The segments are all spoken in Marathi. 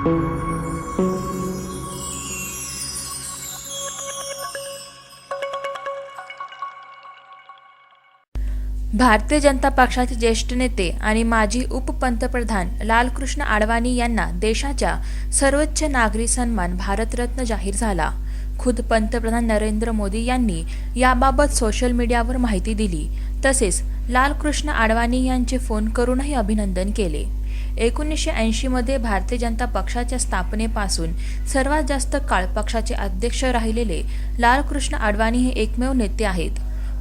भारतीय जनता पक्षाचे ज्येष्ठ नेते आणि माजी उपपंतप्रधान लालकृष्ण आडवाणी यांना देशाच्या सर्वोच्च नागरी सन्मान भारतरत्न जाहीर झाला. खुद पंतप्रधान नरेंद्र मोदी यांनी याबाबत सोशल मीडियावर माहिती दिली. तसेच लालकृष्ण आडवाणी यांचे फोन करूनही अभिनंदन केले. एकोणीसशे ऐंशीमध्ये भारतीय जनता पक्षाच्या स्थापनेपासून सर्वात जास्त काळ पक्षाचे अध्यक्ष राहिलेले लालकृष्ण आडवाणी हे एकमेव नेते आहेत.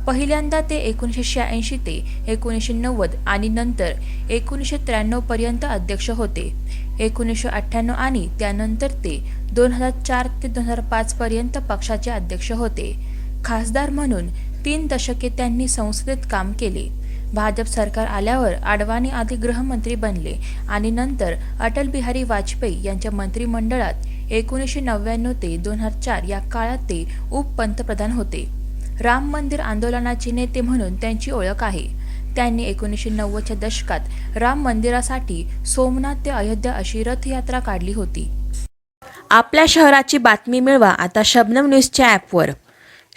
पहिल्यांदा ते एकोणीसशे शहाऐंशी ते एकोणीसशे नव्वद आणि नंतर एकोणीसशे त्र्याण्णवपर्यंत अध्यक्ष होते. एकोणीसशे अठ्ठ्याण्णव आणि त्यानंतर ते दोन हजार चार ते दोन हजार पाचपर्यंत पक्षाचे अध्यक्ष होते. खासदार म्हणून तीन दशके त्यांनी संसदेत काम केले. भाजप सरकार आल्यावर आडवाणी आधी गृहमंत्री बनले आणि नंतर अटल बिहारी वाजपेयी यांच्या मंत्रिमंडळात एकोणीसशे नव्याण्णव ते दोन हजार चार या काळात ते उपपंतप्रधान होते. राम मंदिर आंदोलनाचे नेते म्हणून त्यांची ओळख आहे. त्यांनी एकोणीसशे नव्वदच्या दशकात राम मंदिरासाठी सोमनाथ ते अयोध्या अशी रथयात्रा काढली होती. आपल्या शहराची बातमी मिळवा आता शबनम न्यूजच्या ॲपवर